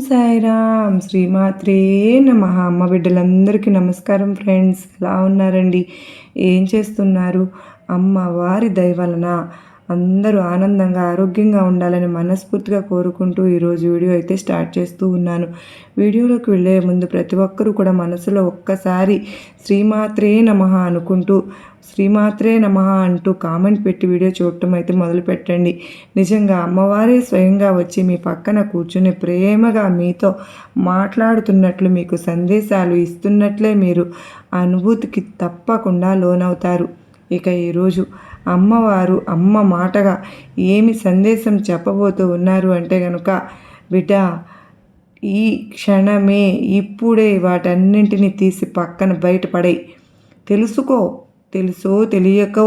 సాయిరామ్. శ్రీమాత్రే నమ. అమ్మ బిడ్డలందరికీ నమస్కారం ఫ్రెండ్స్. ఎలా ఉన్నారండి? ఏం చేస్తున్నారు? అమ్మ వారి దయ వలన అందరూ ఆనందంగా ఆరోగ్యంగా ఉండాలని మనస్ఫూర్తిగా కోరుకుంటూ ఈరోజు వీడియో అయితే స్టార్ట్ చేస్తూ ఉన్నాను. వీడియోలోకి వెళ్ళే ముందు ప్రతి ఒక్కరూ కూడా మనసులో ఒక్కసారి శ్రీమాత్రే నమ అనుకుంటూ శ్రీమాత్రే నమ అంటూ కామెంట్ పెట్టి వీడియో చూడటం అయితే మొదలు పెట్టండి. నిజంగా అమ్మవారే స్వయంగా వచ్చి మీ పక్కన కూర్చుని ప్రేమగా మీతో మాట్లాడుతున్నట్లు మీకు సందేశాలు ఇస్తున్నట్లే మీరు అనుభూతికి తప్పకుండా లోనవుతారు. ఇక ఈరోజు అమ్మవారు అమ్మ మాటగా ఏమి సందేశం చెప్పబోతూ ఉన్నారు అంటే కనుక బిడ్డ ఈ క్షణమే ఇప్పుడే వాటన్నింటినీ తీసి పక్కన బయటపడేయి. తెలుసుకో తెలుసో తెలియకో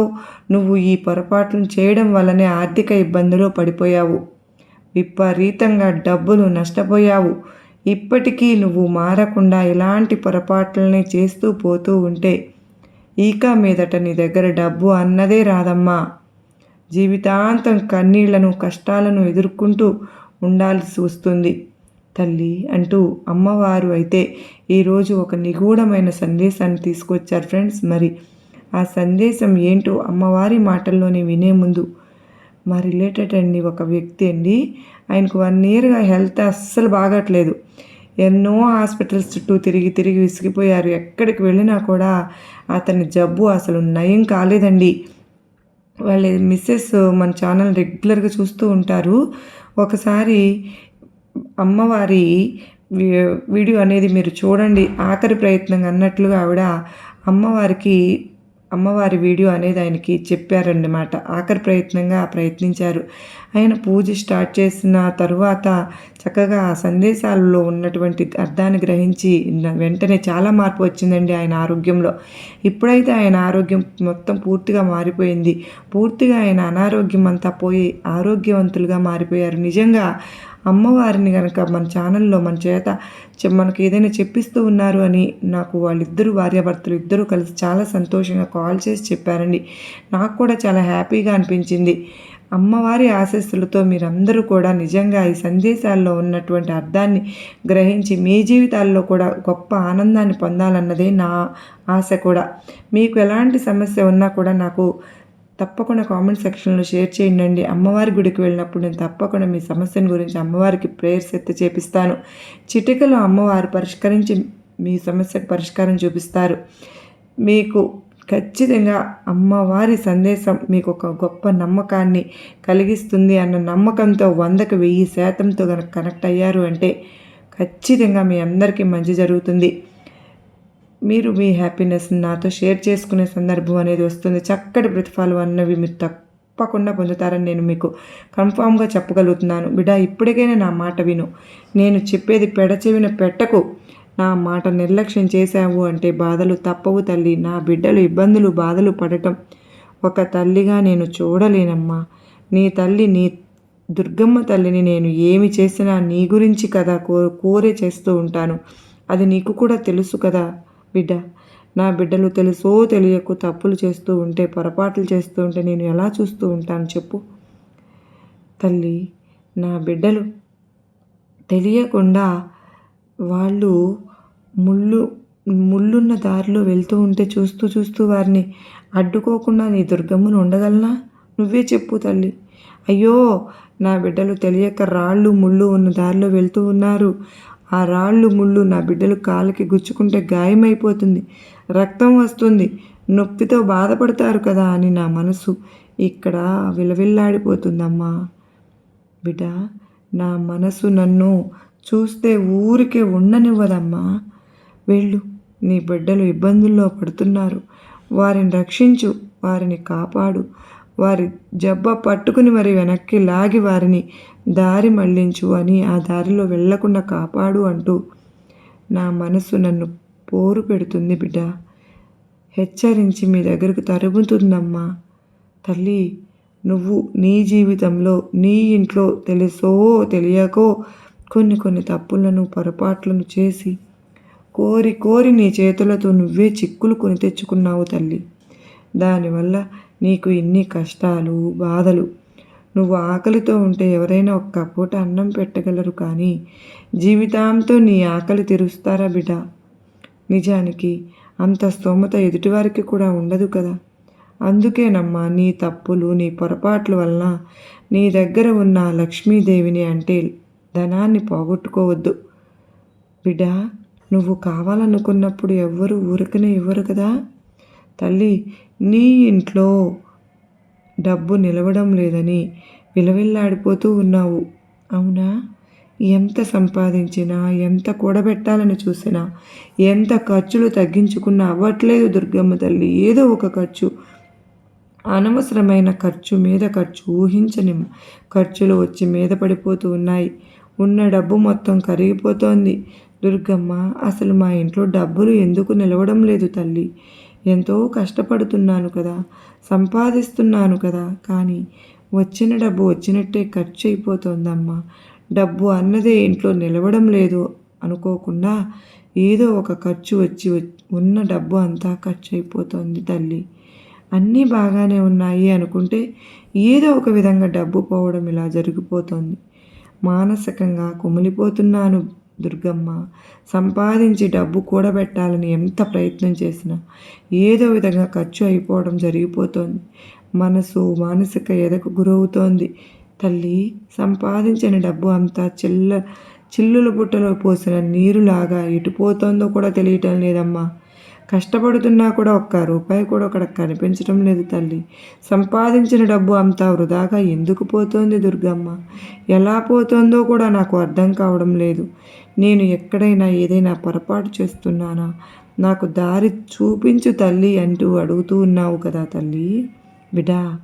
నువ్వు ఈ పొరపాట్లను చేయడం వల్లనే ఆర్థిక ఇబ్బందులో పడిపోయావు. విపరీతంగా డబ్బులు నష్టపోయావు. ఇప్పటికీ నువ్వు మారకుండా ఇలాంటి పొరపాట్లనే చేస్తూ పోతూ ఉంటే ఇక మీదట నీ దగ్గర డబ్బు అన్నదే రాదమ్మా. జీవితాంతం కన్నీళ్ళను కష్టాలను ఎదుర్కొంటూ ఉండాల్సి వస్తుంది. తల్లి అంటూ అమ్మవారు అయితే ఈరోజు ఒక నిగూఢమైన సందేశాన్ని తీసుకొచ్చారు ఫ్రెండ్స్. మరి ఆ సందేశం ఏంటో అమ్మవారి మాటల్లోనే వినే ముందు మా రిలేటెడ్ అండి ఒక వ్యక్తి అండి. ఆయనకు వన్ ఇయర్గా హెల్త్ అస్సలు బాగట్లేదు. ఎన్నో హాస్పిటల్స్ చుట్టూ తిరిగి తిరిగి విసిగిపోయారు. ఎక్కడికి వెళ్ళినా కూడా అతని జబ్బు అసలు నయం కాలేదండి. వాళ్ళ మిస్సెస్ మన ఛానల్ రెగ్యులర్గా చూస్తూ ఉంటారు. ఒకసారి అమ్మవారి వీడియో అనేది మీరు చూడండి. ఆఖరి ప్రయత్నంగా అన్నట్లుగా ఆవిడ అమ్మవారికి అమ్మవారి వీడియో అనేది ఆయనకి చెప్పారన్నమాట. ఆఖరి ప్రయత్నంగా ప్రయత్నించారు. ఆయన పూజ స్టార్ట్ చేసిన తరువాత చక్కగా ఆ సందేశాలలో ఉన్నటువంటి అర్థాన్ని గ్రహించి వెంటనే చాలా మార్పు వచ్చిందండి ఆయన ఆరోగ్యంలో. ఇప్పుడైతే ఆయన ఆరోగ్యం మొత్తం పూర్తిగా మారిపోయింది. పూర్తిగా ఆయన అనారోగ్యం అంతా పోయి ఆరోగ్యవంతులుగా మారిపోయారు. నిజంగా అమ్మవారిని కనుక మన ఛానల్లో మన చేత మనకు ఏదైనా చెప్పిస్తూ ఉన్నారు అని నాకు వాళ్ళిద్దరూ భార్యాభర్తలు ఇద్దరూ కలిసి చాలా సంతోషంగా కాల్ చేసి చెప్పారండి. నాకు కూడా చాలా హ్యాపీగా అనిపించింది. అమ్మవారి ఆశస్సులతో మీరందరూ కూడా నిజంగా ఈ సందేశాల్లో ఉన్నటువంటి అర్థాన్ని గ్రహించి మీ జీవితాల్లో కూడా గొప్ప ఆనందాన్ని పొందాలన్నదే నా ఆశ కూడా. మీకు ఎలాంటి సమస్య ఉన్నా కూడా నాకు తప్పకుండా కామెంట్ సెక్షన్లో షేర్ చేయండి అమ్మవారి గుడికి వెళ్ళినప్పుడు నేను తప్పకుండా మీ సమస్యను గురించి అమ్మవారికి ప్రేయర్స్ ఎత్తి చేపిస్తాను. చిటికలో అమ్మవారు పరిష్కరించి మీ సమస్యకు పరిష్కారం చూపిస్తారు. మీకు ఖచ్చితంగా అమ్మవారి సందేశం మీకు ఒక గొప్ప నమ్మకాన్ని కలిగిస్తుంది అన్న నమ్మకంతో వందకు వెయ్యి శాతంతో కనుక కనెక్ట్ అయ్యారు అంటే ఖచ్చితంగా మీ అందరికీ మంచి జరుగుతుంది. మీరు మీ హ్యాపీనెస్ నాతో షేర్ చేసుకునే సందర్భం అనేది వస్తుంది. చక్కటి ప్రతిఫలం అన్నవి మీరు తప్పకుండా పొందుతారని నేను మీకు కన్ఫామ్గా చెప్పగలుగుతున్నాను. బిడా ఇప్పటికైనా నా మాట విను. నేను చెప్పేది పెడచెవిన పెట్టకు. నా మాట నిర్లక్ష్యం చేశావు అంటే బాధలు తప్పవు తల్లి. నా బిడ్డలు ఇబ్బందులు బాధలు పడటం ఒక తల్లిగా నేను చూడలేనమ్మా. నీ తల్లి నీ దుర్గమ్మ తల్లిని నేను ఏమి చేసినా నీ గురించి కదా కో కోరే చేస్తూ ఉంటాను. అది నీకు కూడా తెలుసు కదా. బిడ్డ నా బిడ్డలు తెలుసో తెలియకు తప్పులు చేస్తూ ఉంటే పొరపాట్లు చేస్తూ ఉంటే నేను ఎలా చూస్తూ ఉంటాను చెప్పు. తల్లి నా బిడ్డలు తెలియకుండా వాళ్ళు ముళ్ళు ముళ్ళున్న దారిలో వెళ్తూ ఉంటే చూస్తూ చూస్తూ వారిని అడ్డుకోకుండా నీ దుర్గమ్మను ఉండగలనా? నువ్వే చెప్పు తల్లి. అయ్యో నా బిడ్డలు తెలియక రాళ్ళు ముళ్ళు ఉన్న దారిలో వెళ్తూ ఉన్నారు. ఆ రాళ్ళు ముళ్ళు నా బిడ్డలు కాళ్ళకి గుచ్చుకుంటే గాయమైపోతుంది. రక్తం వస్తుంది. నొప్పితో బాధపడతారు కదా అని నా మనసు ఇక్కడ విలవిల్లాడిపోతుందమ్మా. బిడ్డ నా మనసు నన్ను చూస్తే ఊరికే ఉండనివ్వదమ్మా. వెళ్ళు. నీ బిడ్డలు ఇబ్బందుల్లో పడుతున్నారు. వారిని రక్షించు. వారిని కాపాడు. వారి జబ్బ పట్టుకుని మరి వెనక్కి లాగి వారిని దారి మళ్ళించు అని ఆ దారిలో వెళ్ళకుండా కాపాడు అంటూ నా మనసు నన్ను పోరు పెడుతుంది బిడ్డ. హెచ్చరించి మీ దగ్గరకు తరుగుతుందమ్మా. తల్లి నువ్వు నీ జీవితంలో నీ ఇంట్లో తెలుసో తెలియకో కొన్ని కొన్ని తప్పులను పొరపాట్లను చేసి కోరి కోరి నీ చేతులతో నువ్వే చిక్కులు కొని తెచ్చుకున్నావు తల్లి. దానివల్ల నీకు ఇన్ని కష్టాలు బాధలు. నువ్వు ఆకలితో ఉంటే ఎవరైనా ఒక్క పూట అన్నం పెట్టగలరు కానీ జీవితాంతో నీ ఆకలి తీరుస్తారా బిడ్డ? నిజానికి అంత స్తోమత ఎదుటివారికి కూడా ఉండదు కదా. అందుకేనమ్మా నీ తప్పులు నీ పొరపాట్ల వలన నీ దగ్గర ఉన్న లక్ష్మీదేవిని అంటే ధనాన్ని పోగొట్టుకోవద్దు. బిడ్డ నువ్వు కావాలనుకున్నప్పుడు ఎవ్వరూ ఊరికనే ఇవ్వరు కదా. తల్లి నీ ఇంట్లో డబ్బు నిలవడం లేదని విలవిల్లాడిపోతూ ఉన్నావు. అవునా? ఎంత సంపాదించినా ఎంత కూడబెట్టాలని చూసినా ఎంత ఖర్చులు తగ్గించుకున్నా అవ్వట్లేదు దుర్గమ్మ తల్లి. ఏదో ఒక ఖర్చు. అనవసరమైన ఖర్చు మీద ఖర్చు ఊహించని ఖర్చులు వచ్చి మీద పడిపోతూ ఉన్నాయి. ఉన్న డబ్బు మొత్తం కరిగిపోతోంది. దుర్గమ్మ అసలు మా ఇంట్లో డబ్బులు ఎందుకు నిలవడం లేదు తల్లి? ఎంతో కష్టపడుతున్నాను కదా సంపాదిస్తున్నాను కదా కానీ వచ్చిన డబ్బు వచ్చినట్టే ఖర్చు అయిపోతుందమ్మా డబ్బు అన్నదే ఇంట్లో నిలవడం లేదు అనుకోకుండా ఏదో ఒక ఖర్చు వచ్చి ఉన్న డబ్బు అంతా ఖర్చు అయిపోతుంది తల్లి. అన్నీ బాగానే ఉన్నాయి అనుకుంటే ఏదో ఒక విధంగా డబ్బు పోవడం ఇలా జరిగిపోతుంది. మానసికంగా కుమిలిపోతున్నాను దుర్గమ్మ సంపాదించి డబ్బు కూడబెట్టాలని ఎంత ప్రయత్నం చేసినా ఏదో విధంగా ఖర్చు అయిపోవడం జరిగిపోతోంది. మనసు మానసిక ఎదకు గురవుతోంది. తల్లి సంపాదించిన డబ్బు అంతా చిల్ల చిల్లుల బుట్టలో పోసిన నీరులాగా ఎటుపోతోందో కూడా తెలియటం లేదమ్మా. కష్టపడుతున్నా కూడా ఒక్క రూపాయి కూడా అక్కడ కనిపించడం లేదు తల్లి. సంపాదించిన డబ్బు అంతా వృధాగా ఎందుకు పోతోంది దుర్గమ్మ? ఎలా పోతుందో కూడా నాకు అర్థం కావడం లేదు. నేను ఎక్కడైనా ఏదైనా పొరపాటు చేస్తున్నానా? నాకు దారి చూపించు తల్లి అంటూ అడుగుతూ ఉన్నావు కదా తల్లి. బిడా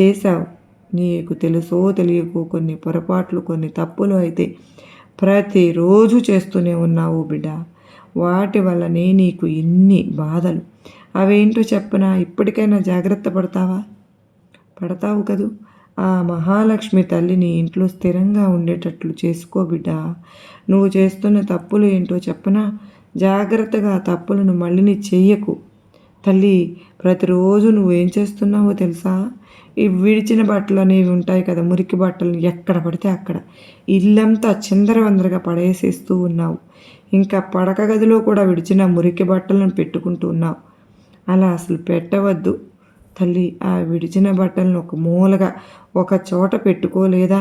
చేశావు. నీకు తెలుసో తెలియకో కొన్ని పొరపాట్లు కొన్ని తప్పులు అయితే ప్రతిరోజు చేస్తూనే ఉన్నావు బిడ్డ వాటి వల్లనే నీకు ఇన్ని బాధలు. అవేంటో చెప్పనా? ఇప్పటికైనా జాగ్రత్త పడతావా? పడతావు కదూ. ఆ మహాలక్ష్మి తల్లిని ఇంట్లో స్థిరంగా ఉండేటట్లు చేసుకో బిడ్డ. నువ్వు చేస్తున్న తప్పులు ఏంటో చెప్పనా? జాగ్రత్తగా తప్పులను మళ్ళీ చెయ్యకు. తల్లి ప్రతిరోజు నువ్వు ఏం చేస్తున్నావో తెలుసా? ఈ విడిచిన బట్టలు అనేవి ఉంటాయి కదా మురికి బట్టలు ఎక్కడ పడితే అక్కడ. ఇల్లంతా చిందరవందరగా పడేసేస్తూ ఉన్నావు. ఇంకా పడక గదిలో కూడా విడిచిన మురికి బట్టలను పెట్టుకుంటున్నావు. అలా అసలు పెట్టవద్దు. తల్లి ఆ విడిచిన బట్టలను ఒక మూలగా ఒక చోట పెట్టుకోలేదా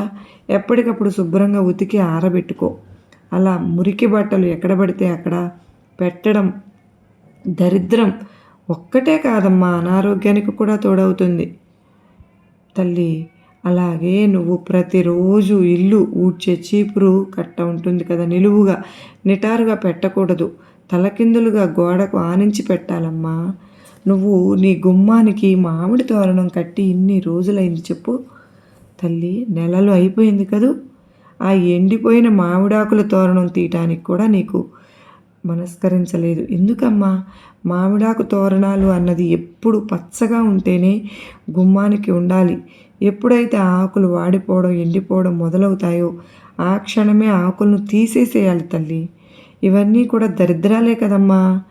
ఎప్పటికప్పుడు శుభ్రంగా ఉతికి ఆరబెట్టుకో. అలా మురికి బట్టలు ఎక్కడ పడితే అక్కడ పెట్టడం దరిద్రం ఒక్కటే కాదమ్మా. అనారోగ్యానికి కూడా తోడవుతుంది. తల్లి అలాగే నువ్వు ప్రతిరోజు ఇల్లు ఊడ్చే చీపురు కట్ట ఉంటుంది కదా నిలువుగా. నిటారుగా పెట్టకూడదు. తలకిందులుగా గోడకు ఆనించి పెట్టాలమ్మా. నువ్వు నీ గుమ్మానికి మామిడి తోరణం కట్టి ఇన్ని రోజులైంది చెప్పు. తల్లి నెలలు అయిపోయింది కదూ? ఆ ఎండిపోయిన మామిడాకుల తోరణం తీయటానికి కూడా నీకు మనస్కరించలేదు. ఎందుకమ్మా? మామిడాకు తోరణాలు అన్నది ఎప్పుడు పచ్చగా ఉంటేనే గుమ్మానికి ఉండాలి. ఎప్పుడైతే ఆకులు వాడిపోవడం ఎండిపోవడం మొదలవుతాయో ఆ క్షణమే ఆకులను తీసేసేయాలి తల్లి. ఇవన్నీ కూడా దరిద్రాలే కదమ్మా.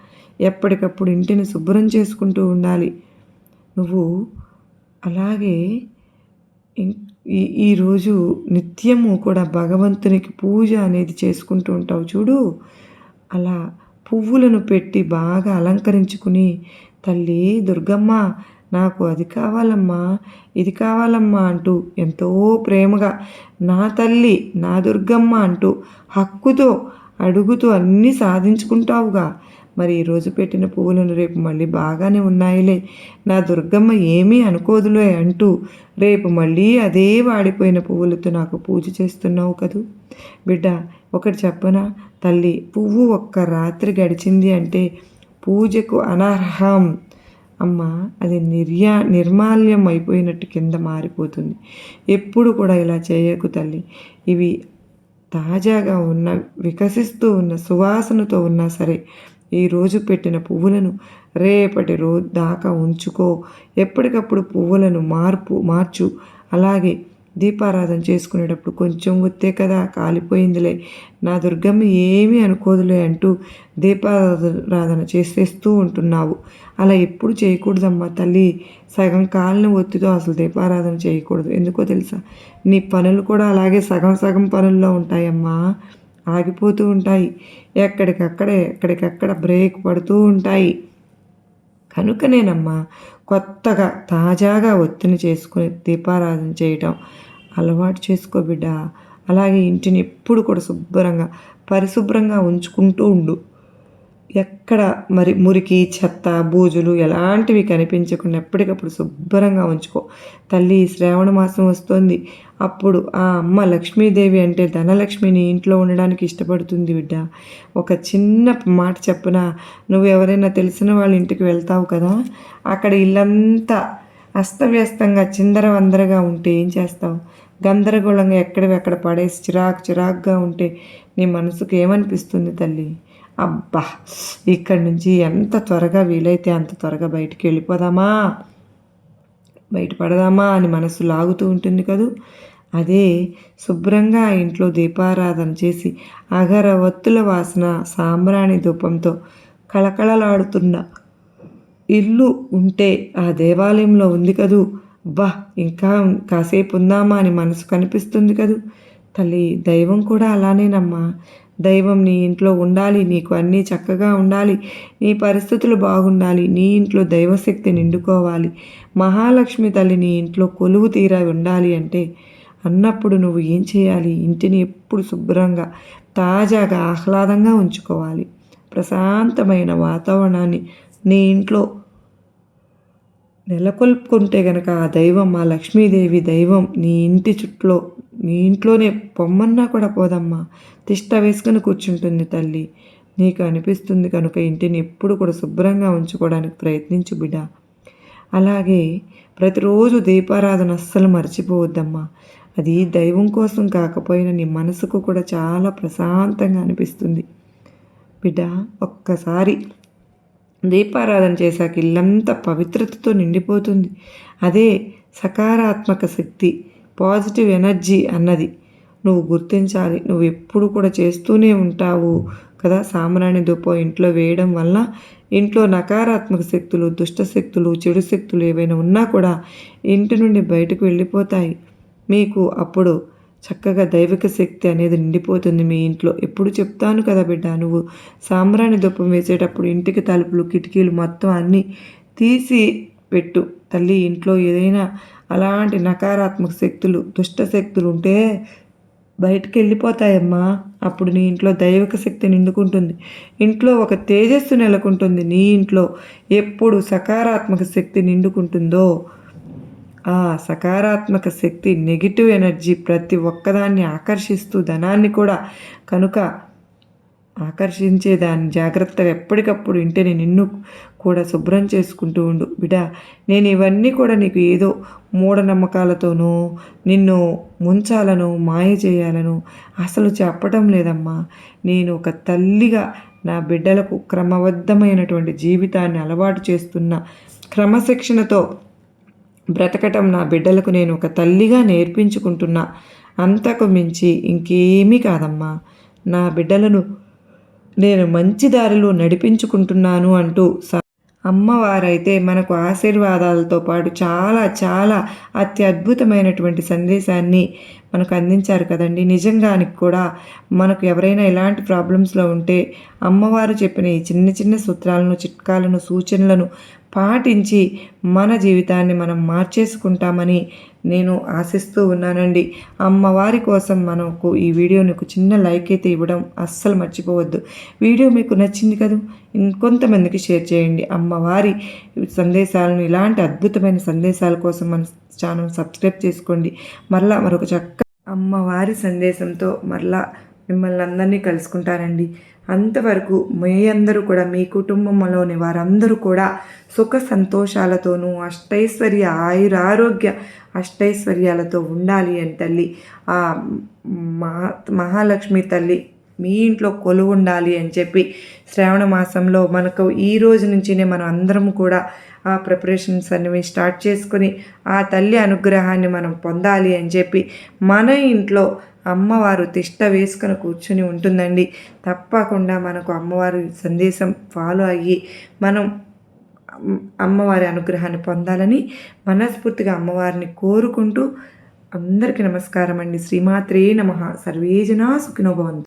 ఎప్పటికప్పుడు ఇంటిని శుభ్రం చేసుకుంటూ ఉండాలి. నువ్వు అలాగే ఈ ఈరోజు నిత్యము కూడా భగవంతునికి పూజ అనేది చేసుకుంటూ ఉంటావు చూడు. అలా పువ్వులను పెట్టి బాగా అలంకరించుకుని తల్లి దుర్గమ్మ నాకు అది కావాలమ్మా ఇది కావాలమ్మా అంటూ ఎంతో ప్రేమగా నా తల్లి నా దుర్గమ్మ అంటూ హక్కుతో అడుగుతూ అన్నీ సాధించుకుంటావుగా. మరి ఈరోజు పెట్టిన పువ్వులను రేపు మళ్ళీ బాగానే ఉన్నాయిలే. నా దుర్గమ్మ ఏమీ అనుకోదులే అంటూ రేపు మళ్ళీ అదే వాడిపోయిన పువ్వులతో నాకు పూజ చేస్తున్నావు కదూ. బిడ్డ ఒకటి చెప్పనా? తల్లి పువ్వు ఒక్క రాత్రి గడిచింది అంటే పూజకు అనర్హం. అమ్మ అది నిర్యా నిర్మాల్యం అయిపోయినట్టు కింద మారిపోతుంది. ఎప్పుడు కూడా ఇలా చేయకు తల్లి. ఇవి తాజాగా ఉన్న వికసిస్తూ ఉన్న సువాసనతో ఉన్నా సరే ఈరోజు పెట్టిన పువ్వులను రేపటి రోజు దాకా ఉంచుకో. ఎప్పటికప్పుడు పువ్వులను మార్పు మార్చు. అలాగే దీపారాధన చేసుకునేటప్పుడు కొంచెం ఒత్తే కదా కాలిపోయిందిలే. నా దుర్గమ్మ ఏమీ అనుకోదులే అంటూ దీపారాధన చేసేస్తూ ఉంటున్నావు. అలా ఎప్పుడు చేయకూడదమ్మా తల్లి. సగం కాలిన ఒత్తితో అసలు దీపారాధన చేయకూడదు. ఎందుకో తెలుసా? నీ పనులు కూడా అలాగే సగం సగం పనుల్లో ఉంటాయమ్మా. ఆగిపోతూ ఉంటాయి. ఎక్కడికక్కడే ఎక్కడికక్కడ బ్రేక్ పడుతూ ఉంటాయి. కనుకనేనమ్మా కొత్తగా తాజాగా ఒత్తిని చేసుకుని దీపారాధన చేయటం అలవాటు చేసుకో బిడ్డ. అలాగే ఇంటిని ఎప్పుడు కూడా శుభ్రంగా పరిశుభ్రంగా ఉంచుకుంటూ ఉండు. ఎక్కడ మరి మురికి చెత్త బూజులు ఎలాంటివి కనిపించకుండా ఎప్పటికప్పుడు శుభ్రంగా ఉంచుకో. తల్లి శ్రావణ మాసం వస్తుంది. అప్పుడు ఆ అమ్మ లక్ష్మీదేవి అంటే ధనలక్ష్మిని ఇంట్లో ఉండడానికి ఇష్టపడుతుంది బిడ్డ. ఒక చిన్న మాట చెప్పిన? నువ్వు ఎవరైనా తెలిసిన వాళ్ళ ఇంటికి వెళ్తావు కదా? అక్కడ ఇల్లంతా అస్తవ్యస్తంగా చిందరవందరగా ఉంటే ఏం చేస్తావు? గందరగోళంగా ఎక్కడివి? అక్కడ పడేసి చిరాకు చిరాకుగా ఉంటే నీ మనసుకు ఏమనిపిస్తుంది తల్లి? అబ్బా ఇక్కడి నుంచి ఎంత త్వరగా వీలైతే అంత త్వరగా బయటికి వెళ్ళిపోదామా? బయటపడదామా అని మనసు లాగుతూ ఉంటుంది కదూ? అదే శుభ్రంగా ఇంట్లో దీపారాధన చేసి అగరవత్తుల వాసన సాంబ్రాణి ధూపంతో కళకళలాడుతున్న ఇల్లు ఉంటే ఆ దేవాలయంలో ఉంది కదూ? బా ఇంకా కాసేపు ఉందామా అని మనసు కనిపిస్తుంది కదూ? తల్లి దైవం కూడా అలానేనమ్మా. దైవం నీ ఇంట్లో ఉండాలి నీకు అన్నీ చక్కగా ఉండాలి నీ పరిస్థితులు బాగుండాలి నీ ఇంట్లో దైవశక్తి నిండుకోవాలి. మహాలక్ష్మి తల్లి నీ ఇంట్లో కొలువు తీరా ఉండాలి అంటే అన్నప్పుడు నువ్వు ఏం చేయాలి? ఇంటిని ఎప్పుడు శుభ్రంగా తాజాగా ఆహ్లాదంగా ఉంచుకోవాలి. ప్రశాంతమైన వాతావరణాన్ని నీ ఇంట్లో నెలకొల్పుకుంటే గనక ఆ దైవం మా లక్ష్మీదేవి దైవం నీ ఇంటి చుట్టూ నీ ఇంట్లోనే పొమ్మన్నా కూడా పోదమ్మా. తిష్ట వేసుకుని కూర్చుంటుంది తల్లి. నీకు అనిపిస్తుంది కనుక ఇంటిని ఎప్పుడు కూడా శుభ్రంగా ఉంచుకోవడానికి ప్రయత్నించు బిడ్డ అలాగే ప్రతిరోజు దీపారాధన అస్సలు మర్చిపోవద్దమ్మా. అది దైవం కోసం కాకపోయినా నీ మనసుకు కూడా చాలా ప్రశాంతంగా అనిపిస్తుంది. బిడ్డ ఒక్కసారి దీపారాధన చేశాక ఇల్లంతా పవిత్రతతో నిండిపోతుంది. అదే సకారాత్మక శక్తి పాజిటివ్ ఎనర్జీ అన్నది. నువ్వు గుర్తించాలి నువ్వు ఎప్పుడు కూడా చేస్తూనే ఉంటావు కదా సామ్రాణి దుప్ప ఇంట్లో వేయడం వల్ల. ఇంట్లో నకారాత్మక శక్తులు దుష్ట శక్తులు చెడు శక్తులు ఏవైనా ఉన్నా కూడా ఇంటి నుండి బయటకు వెళ్ళిపోతాయి. మీకు అప్పుడు చక్కగా దైవిక శక్తి అనేది నిండిపోతుంది మీ ఇంట్లో. ఎప్పుడు చెప్తాను కదా బిడ్డ నువ్వు సాంబ్రాణి దుప్పం వేసేటప్పుడు ఇంటికి తలుపులు కిటికీలు మొత్తం అన్నీ తీసి పెట్టు. తల్లి ఇంట్లో ఏదైనా అలాంటి నకారాత్మక శక్తులు దుష్ట శక్తులు ఉంటే బయటికి వెళ్ళిపోతాయమ్మా. అప్పుడు నీ ఇంట్లో దైవిక శక్తి నిండుకుంటుంది. ఇంట్లో ఒక తేజస్సు నెలకొంటుంది. నీ ఇంట్లో ఎప్పుడు సకారాత్మక శక్తి నిండుకుంటుందో ఆ సకారాత్మక శక్తి నెగిటివ్ ఎనర్జీ ప్రతి ఒక్కదాన్ని ఆకర్షిస్తూ ధనాన్ని కూడా కనుక ఆకర్షించేదాన్ని జాగ్రత్తగా ఎప్పటికప్పుడు ఇంటిని నిన్ను కూడా శుభ్రం చేసుకుంటూ ఉండు. బిడా నేను ఇవన్నీ కూడా నీకు ఏదో మూఢనమ్మకాలతోనూ నిన్ను ముంచాలను మాయ చేయాలను అసలు చెప్పటం లేదమ్మా. నేను ఒక తల్లిగా నా బిడ్డలకు క్రమబద్ధమైనటువంటి జీవితాన్ని అలవాటు చేస్తున్న క్రమశిక్షణతో బ్రతకటం నా బిడ్డలకు నేను ఒక తల్లిగా నేర్పించుకుంటున్నా. అంతకు మించి ఇంకేమీ కాదమ్మా. నా బిడ్డలను నేను మంచి దారిలో నడిపించుకుంటున్నాను అంటూ అమ్మవారైతే మనకు ఆశీర్వాదాలతో పాటు చాలా చాలా అత్యద్భుతమైనటువంటి సందేశాన్ని మనకు అందించారు కదండి. నిజంగానికి కూడా మనకు ఎవరైనా ఎలాంటి ప్రాబ్లమ్స్లో ఉంటే అమ్మవారు చెప్పిన ఈ చిన్న చిన్న సూత్రాలను చిట్కాలను సూచనలను పాటించి మన జీవితాన్ని మనం మార్చేసుకుంటామని నేను ఆశిస్తూ ఉన్నానండి. అమ్మవారి కోసం మనకు ఈ వీడియో నీకు చిన్న లైక్ అయితే ఇవ్వడం అస్సలు మర్చిపోవద్దు. వీడియో మీకు నచ్చింది కదా? ఇంకొంతమందికి షేర్ చేయండి. అమ్మవారి సందేశాలను ఇలాంటి అద్భుతమైన సందేశాల కోసం మన ఛానల్ సబ్స్క్రైబ్ చేసుకోండి. మరలా మరొక చక్క అమ్మవారి సందేశంతో మరలా మిమ్మల్ని అందరినీ కలుసుకుంటానండి. అంతవరకు మీ అందరూ కూడా మీ కుటుంబంలోని వారందరూ కూడా సుఖ సంతోషాలతోనూ అష్టైశ్వర్య ఆయురారోగ్య అష్టైశ్వర్యాలతో ఉండాలి అని తల్లి. ఆ మహా మహాలక్ష్మి తల్లి మీ ఇంట్లో కొలువు ఉండాలి అని చెప్పి శ్రావణ మాసంలో మనకు ఈ రోజు నుంచినే మనం అందరం కూడా ఆ ప్రిపరేషన్స్ అనేవి స్టార్ట్ చేసుకొని ఆ తల్లి అనుగ్రహాన్ని మనం పొందాలి అని చెప్పి మన ఇంట్లో అమ్మవారు తిష్ట వేసుకొని కూర్చుని ఉంటుందండి. తప్పకుండా మనకు అమ్మవారి సందేశం ఫాలో అయ్యి మనం అమ్మవారి అనుగ్రహాన్ని పొందాలని మనస్ఫూర్తిగా అమ్మవారిని కోరుకుంటూ అందరికీ నమస్కారం అండి శ్రీమాత్రే నమ. సర్వేజనా సుఖినోభవంతు